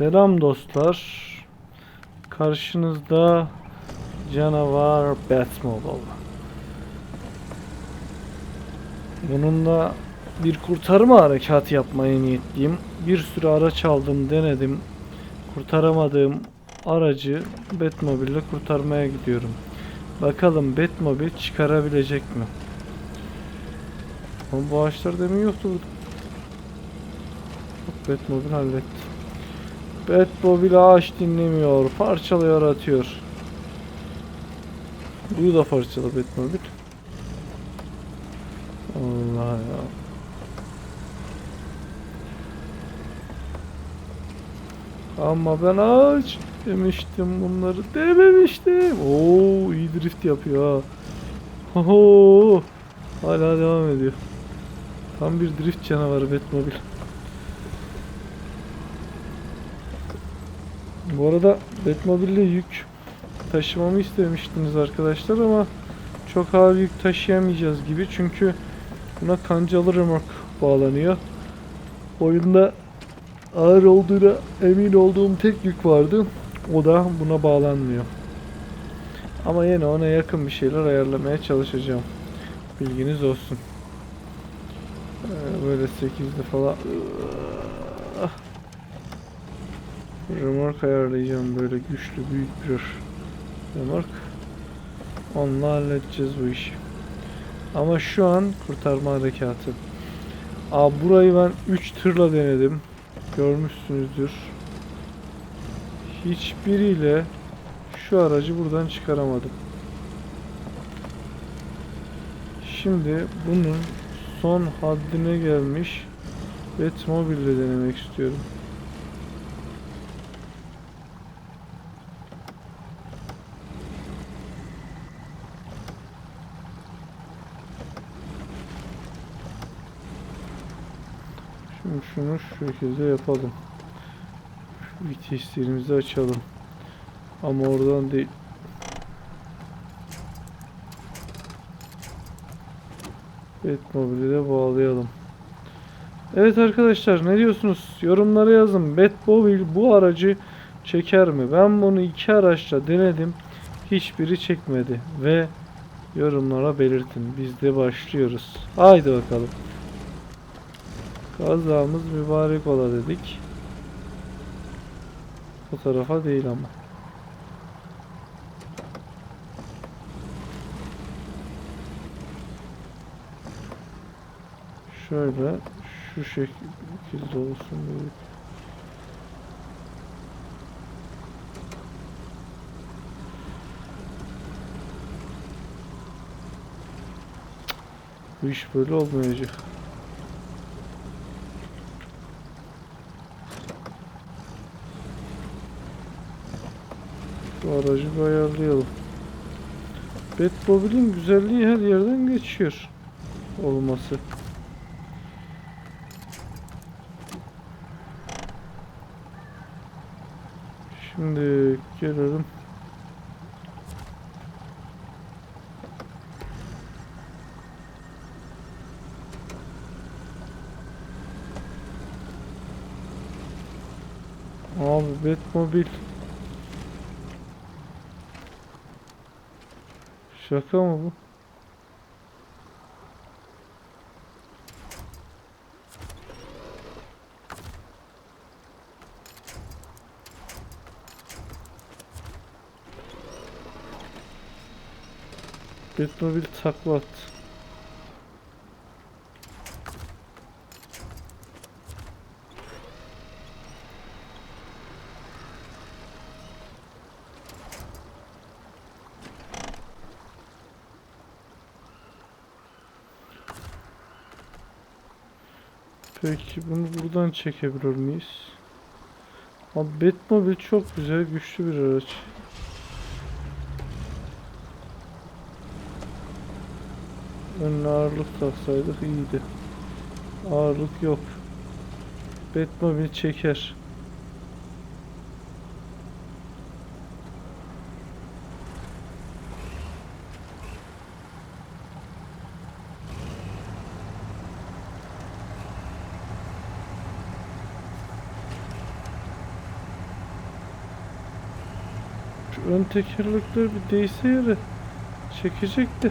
Selam dostlar. Karşınızda canavar Batmobile. Bununla bir kurtarma harekatı yapmaya niyetliyim. Bir sürü araç aldım, denedim. Kurtaramadığım aracı Batmobile ile kurtarmaya gidiyorum. Bakalım Batmobile çıkarabilecek mi? Ama bu ağaçlar demin yoktu Batmobile halletti. Batmobile ağaç dinlemiyor. Parçalıyor atıyor. Buyu da parçala Batmobile. Allah ya. Ama ben ağaç demiştim bunları dememiştim. Oo iyi drift yapıyor ha. Oho. Hala devam ediyor. Tam bir drift canavarı Batmobile. Bu arada Batmobile'le yük taşımamı istemiştiniz arkadaşlar ama çok ağır yük taşıyamayacağız gibi çünkü buna kancalı remork bağlanıyor. Oyunda ağır olduğuna emin olduğum tek yük vardı. O da buna bağlanmıyor. Ama yine ona yakın bir şeyler ayarlamaya çalışacağım. Bilginiz olsun. Ee, böyle 8'de falan Remork ayarlayacağım böyle güçlü büyük bir remork. Onunla halledeceğiz bu işi. Ama şu an kurtarma harekatı. Aa burayı ben 3 tırla denedim. Görmüşsünüzdür. Hiçbiriyle şu aracı buradan çıkaramadım. Şimdi bunun son haddine gelmiş Batmobile denemek istiyorum. Şimdi şunu şu şekilde yapalım. Viteslerimizi açalım. Ama oradan değil. Batmobile'i de bağlayalım. Evet arkadaşlar ne diyorsunuz? Yorumlara yazın. Batmobile bu aracı çeker mi? Ben bunu iki araçla denedim. Hiçbiri çekmedi. Ve yorumlara belirtin. Biz de başlıyoruz. Haydi bakalım. Kazamız mübarek ola dedik. Bu tarafa değil ama. Şöyle şu şekilde olsun böyle. Bu iş böyle olmayacak. Aracı ayarlayalım. Batmobile'in güzelliği her yerden geçiyor. Olması. Şimdi gelelim. Abi Batmobile Şaka mı bu? Batmobile takla attı. Peki bunu buradan çekebilir miyiz? Abi Batmobile çok güzel, güçlü bir araç. Önüne ağırlık taksaydık iyiydi. Ağırlık yok. Batmobile çeker. Ön tekerlekler bir değse yere çekecekti.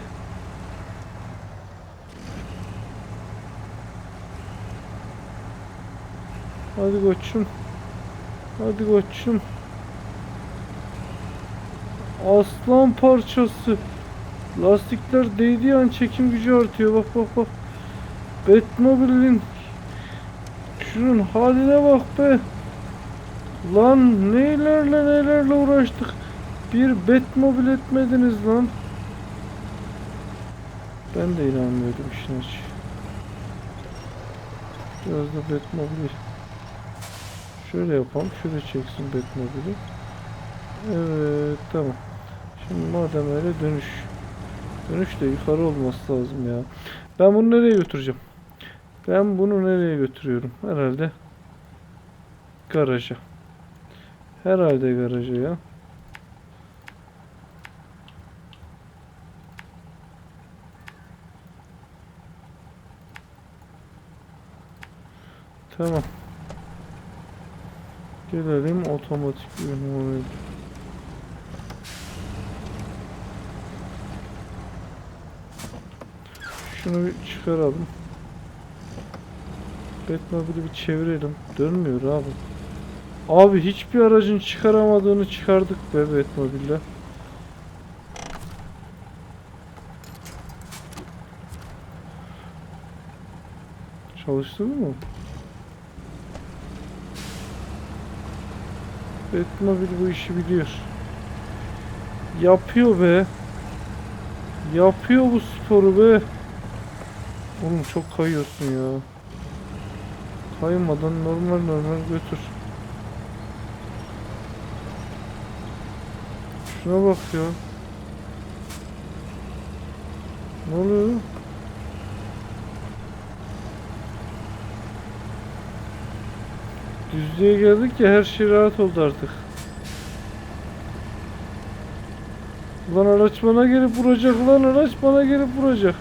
Hadi koçum. Hadi koçum. Aslan parçası. Lastikler değdiği an çekim gücü artıyor. Bak bak bak. Batmobile'in şunun haline bak be. Lan neylerle neylerle uğraştık. Bir Batmobil etmediniz lan. Ben de inanmıyordum işin açığı. Biraz da Batmobil. Şöyle yapalım. Şöyle çeksin Batmobil'i. Evet tamam. Şimdi madem öyle dönüş. Dönüş de yukarı olması lazım ya. Ben bunu nereye götüreceğim? Ben bunu nereye götürüyorum? Herhalde garaja. Herhalde garaja ya. Tamam. Gelelim otomatik ürün Şunu bir çıkaralım. Batmobile'i bir çevirelim. Dönmüyor abi. Abi hiçbir aracın çıkaramadığını çıkardık be Batmobile'le. Çalıştı mı? Batmobile bu işi biliyor. Yapıyor be. Yapıyor bu sporu be. Oğlum çok kayıyorsun ya. Kaymadan normal normal götür. Şuna bak ya. Ne oluyor? Düzlüğe geldik ya her şey rahat oldu artık. Ulan araç bana gelip vuracak lan araç bana gelip vuracak.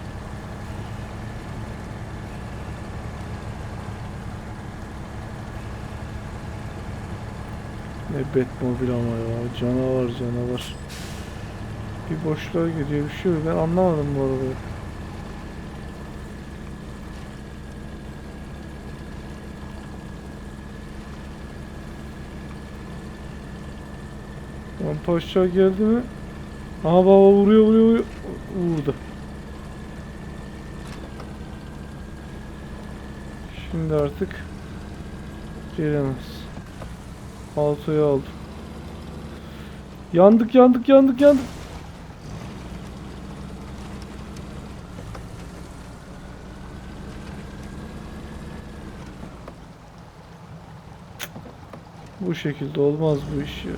Ne Batmobil ama ya canavar canavar. Bir boşluğa gidiyor bir şey yok ben anlamadım bu arabayı. Rampa aşağı geldi mi? Aha baba vuruyor vuruyor vuruyor. Vurdu. Şimdi artık gelemez. Altoyu aldım. Yandık yandık yandık yandık. Bu şekilde olmaz bu iş ya.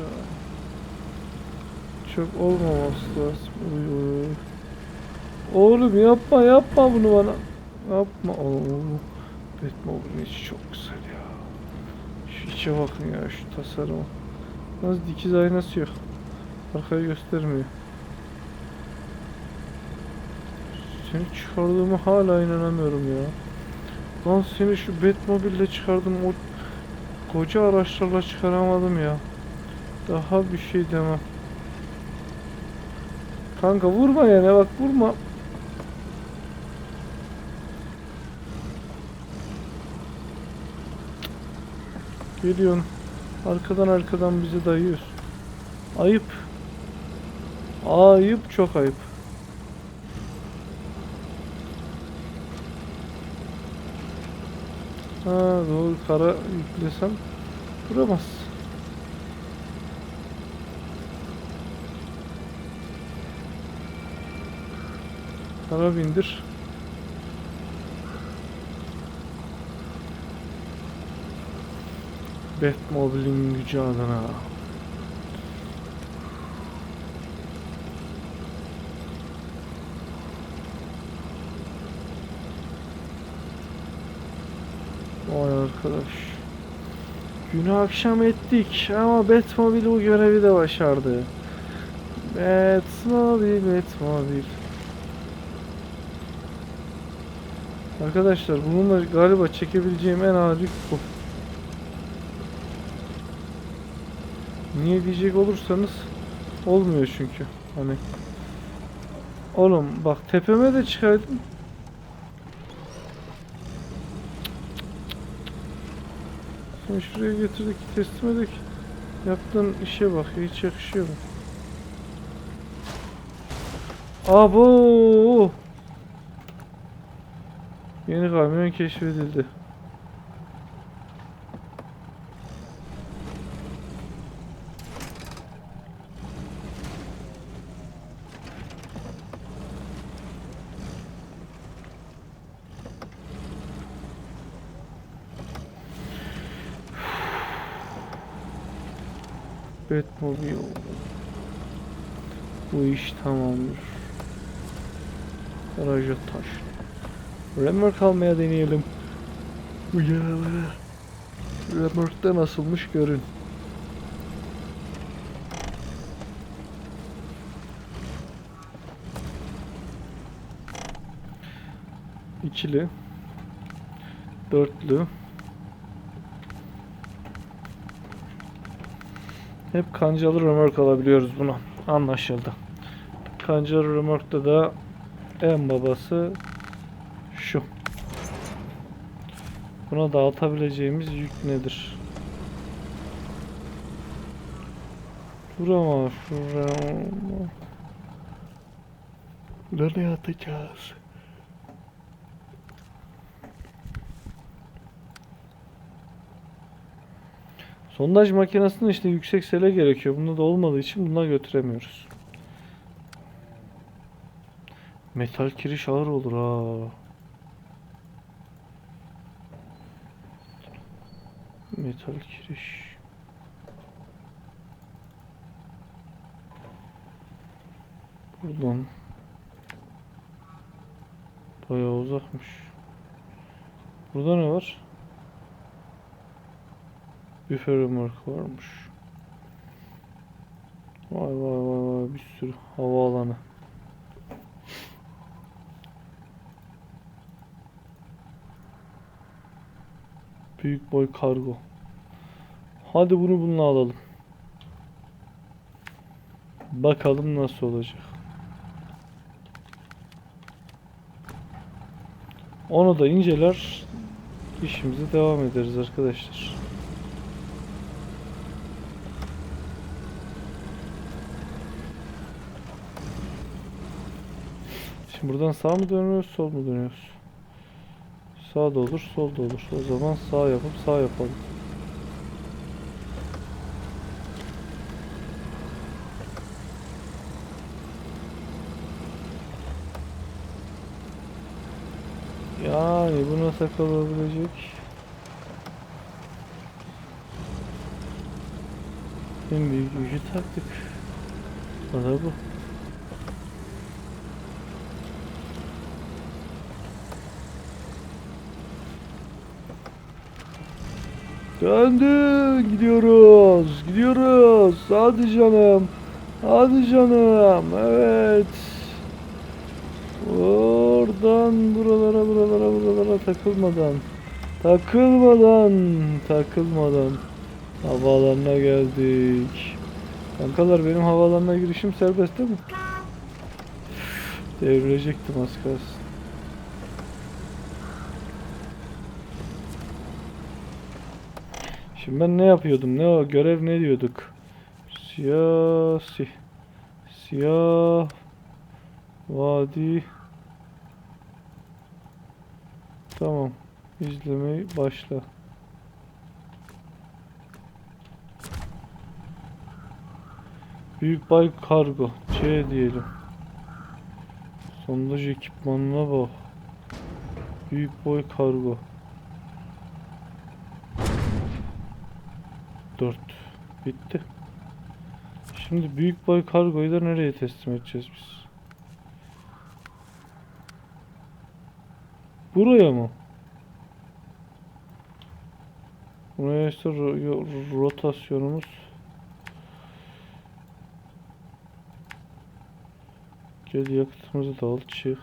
Çok olmaması lazım. Uy, uy. Oğlum yapma yapma bunu bana. Yapma. Oo. Batmobile'in içi çok güzel ya. Şu içe bakın ya şu tasarıma. Nasıl dikiz aynası yok. Arkayı göstermiyor. Seni çıkardığımı hala inanamıyorum ya. Lan seni şu Batmobile'le çıkardım o koca araçlarla çıkaramadım ya. Daha bir şey demem. Kanka vurma yani bak vurma. Geliyorsun. Arkadan arkadan bizi dayıyorsun. Ayıp. Ayıp çok ayıp. Ha doğru kara yüklesem duramaz. Kara bindir. Batmobile'in gücü adına. Vay arkadaş. Günü akşam ettik ama Batmobile bu görevi de başardı. Batmobile, Batmobile. Arkadaşlar bununla galiba çekebileceğim en ağır yük bu. Niye diyecek olursanız Olmuyor çünkü. Hani Oğlum bak tepeme de çıkaydın. Sen şuraya getirdik teslim edik. Yaptığın işe bak hiç yakışıyor mu? Abo! Yeni kamyon keşfedildi. Batmobile. Bu iş tamamdır. Garaja taş. Remork almaya deneyelim. Bu yaralara. Remork'ta nasılmış görün. İkili. Dörtlü. Hep kancalı römork alabiliyoruz bunu. Anlaşıldı. Kancalı römorkta da en babası şu. Buna dağıtabileceğimiz yük nedir? Şurama, şurama. Nereye atacağız? Sondaj makinesinde işte yüksek sele gerekiyor. Bunda da olmadığı için buna götüremiyoruz. Metal kiriş ağır olur ha. Metal kiriş. Buradan bayağı uzakmış. Burada ne var? Büfe römork varmış. Vay vay vay vay bir sürü havaalanı. Büyük boy kargo. Hadi bunu bununla alalım. Bakalım nasıl olacak. Onu da inceler. işimize devam ederiz arkadaşlar. Şimdi buradan sağ mı dönüyoruz, sol mu dönüyoruz? Sağ da olur, sol da olur. O zaman sağ yapıp sağ yapalım. Yani bu nasıl kalabilecek? En büyük gücü taktık. Da bu. Döndü. Gidiyoruz. Gidiyoruz. Hadi canım. Hadi canım. Evet. Oradan buralara buralara buralara takılmadan. Takılmadan. Takılmadan. Havaalanına geldik. Kankalar benim havaalanına girişim serbest değil mi? Devrilecektim az kalsın. Şimdi ben ne yapıyordum? Ne o görev ne diyorduk? Siyasi Siyah Vadi Tamam. İzlemeyi başla. Büyük bay kargo. C diyelim. Sondaj ekipmanına bak. Büyük boy kargo. 4 bitti. Şimdi büyük boy kargoyu da nereye teslim edeceğiz biz? Buraya mı? Buraya işte ro- yo- rotasyonumuz Gel yakıtımızı da al çık.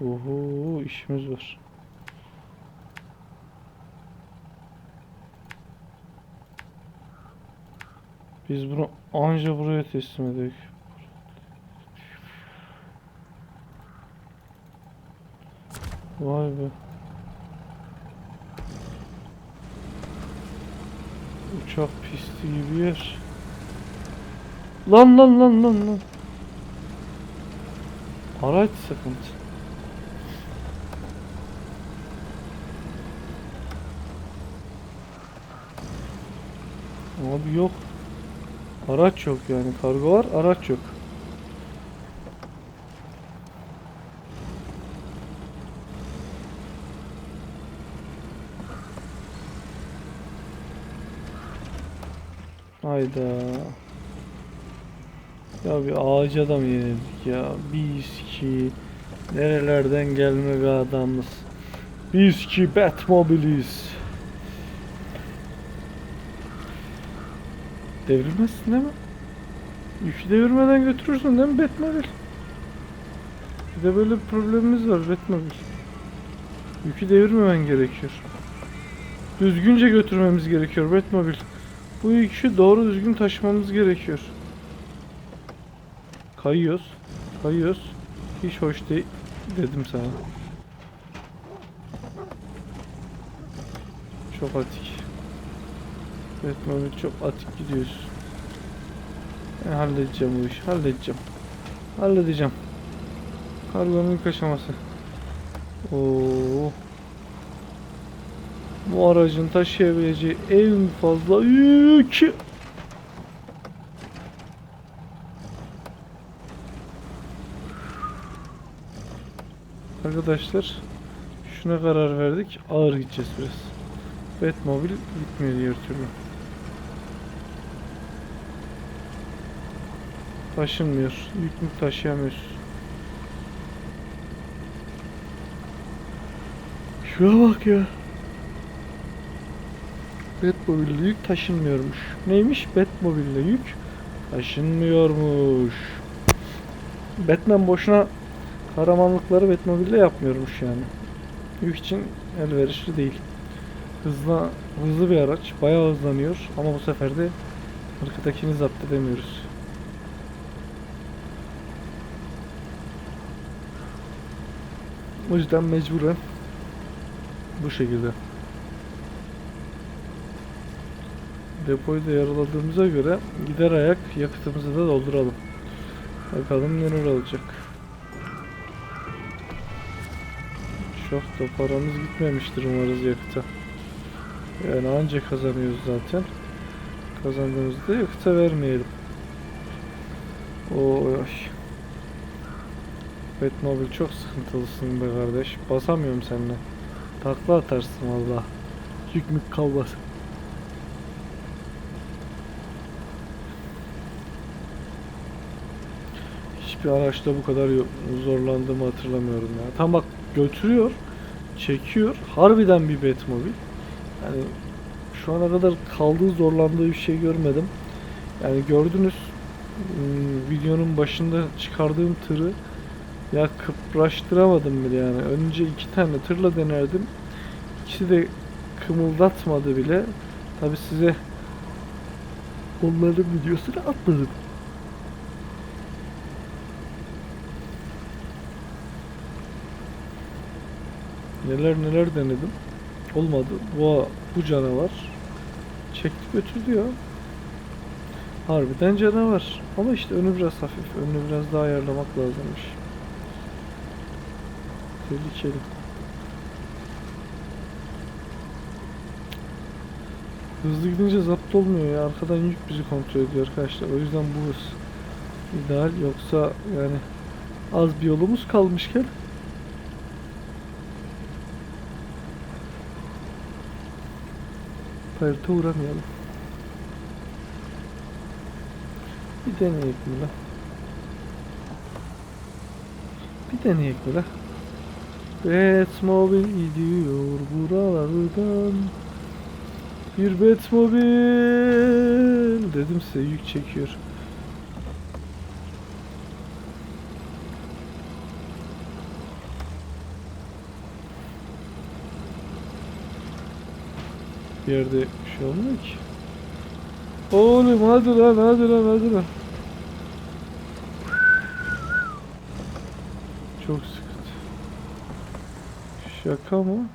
Oho işimiz var. Biz bunu anca buraya teslim edelim. Vay be. Uçak pisti gibi yer. Lan lan lan lan lan. Araç sıkıntı. Abi yok. Araç yok yani. Kargo var, araç yok. Hayda. Ya bir ağaca da mı yenildik ya? Biz ki nerelerden gelme bir adamız. Biz ki Batmobile'iz. Devrilmezsin değil mi? Yükü devirmeden götürürsün değil mi Batmobile? Bir de böyle bir problemimiz var Batmobile. Yükü devirmemen gerekiyor. Düzgünce götürmemiz gerekiyor Batmobile. Bu yükü doğru düzgün taşımamız gerekiyor. Kayıyoruz. Kayıyoruz. Hiç hoş değil dedim sana. Çok atik. Batmobile çok atik gidiyoruz. Ben halledeceğim bu işi. Halledeceğim. Halledeceğim. Kargonun ilk aşaması. Oo. Bu aracın taşıyabileceği en fazla yük. Arkadaşlar şuna karar verdik. Ağır gideceğiz biraz. Batmobile gitmiyor diğer türlü. Taşınmıyor. Yük mük taşıyamıyoruz. Şuna bak ya. Batmobile'le yük taşınmıyormuş. Neymiş? Batmobile'le yük taşınmıyormuş. Batman boşuna kahramanlıkları Batmobile'le yapmıyormuş yani. Yük için elverişli değil. Hızlı, hızlı bir araç. Bayağı hızlanıyor ama bu sefer de arkadakini zapt edemiyoruz. O yüzden mecburen bu şekilde. Depoyu da yaraladığımıza göre gider ayak yakıtımızı da dolduralım. Bakalım neler olacak. Çok da paramız gitmemiştir umarız yakıta. Yani anca kazanıyoruz zaten. Kazandığımızda yakıta vermeyelim. Oy. Batmobile çok sıkıntılısın be kardeş. Basamıyorum seninle. Takla atarsın valla. Yük mük kalmaz. Hiçbir araçta bu kadar zorlandığımı hatırlamıyorum ya. Tam bak götürüyor, çekiyor. Harbiden bir Batmobile. Yani şu ana kadar kaldığı zorlandığı bir şey görmedim. Yani gördünüz hmm, videonun başında çıkardığım tırı ya kıpraştıramadım bile yani. Önce iki tane tırla denerdim. İkisi de kımıldatmadı bile. Tabi size onların videosunu atmadım. Neler neler denedim. Olmadı. Bu, bu canavar çekti götürdü ya. Harbiden canavar. Ama işte önü biraz hafif. Önünü biraz daha ayarlamak lazımmış. Tehlikeli. Hızlı gidince zapt olmuyor ya. Arkadan yük bizi kontrol ediyor arkadaşlar. O yüzden bu hız ideal. Yoksa yani az bir yolumuz kalmışken Parita uğramayalım. Bir deneyek mi la? Bir deneyek mi la? Batmobile gidiyor buralardan Bir Batmobile Dedim size yük çekiyor yerde şey olmuyor ki Oğlum hadi lan hadi lan hadi lan. Çok sıkıntı. Şaka mı?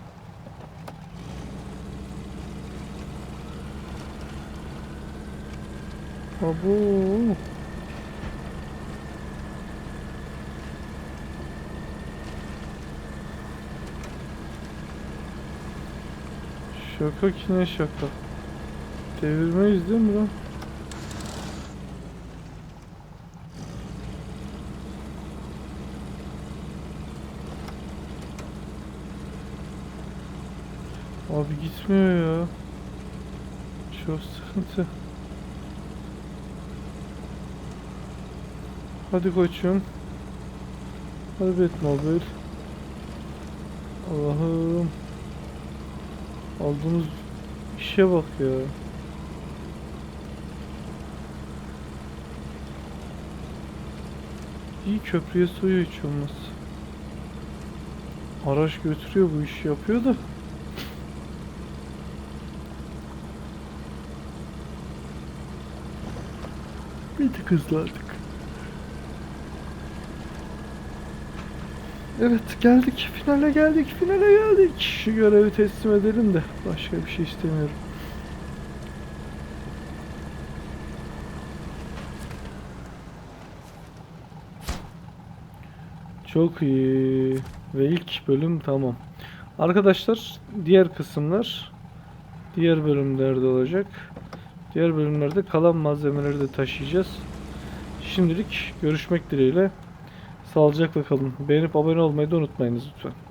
Abo. Şaka ki ne şaka. Devirmeyiz değil mi lan? Abi gitmiyor ya. Çok sıkıntı. Hadi koçum. Hadi Batmobile. Allah'ım. Aldığımız işe bak ya. İyi köprüye suyu olmaz. Araç götürüyor bu işi yapıyor da. Bir tık hızlandık. Evet geldik. Finale geldik. Finale geldik. Şu görevi teslim edelim de başka bir şey istemiyorum. Çok iyi. Ve ilk bölüm tamam. Arkadaşlar diğer kısımlar diğer bölümlerde olacak. Diğer bölümlerde kalan malzemeleri de taşıyacağız. Şimdilik görüşmek dileğiyle. Sağlıcakla kalın. Beğenip abone olmayı da unutmayınız lütfen.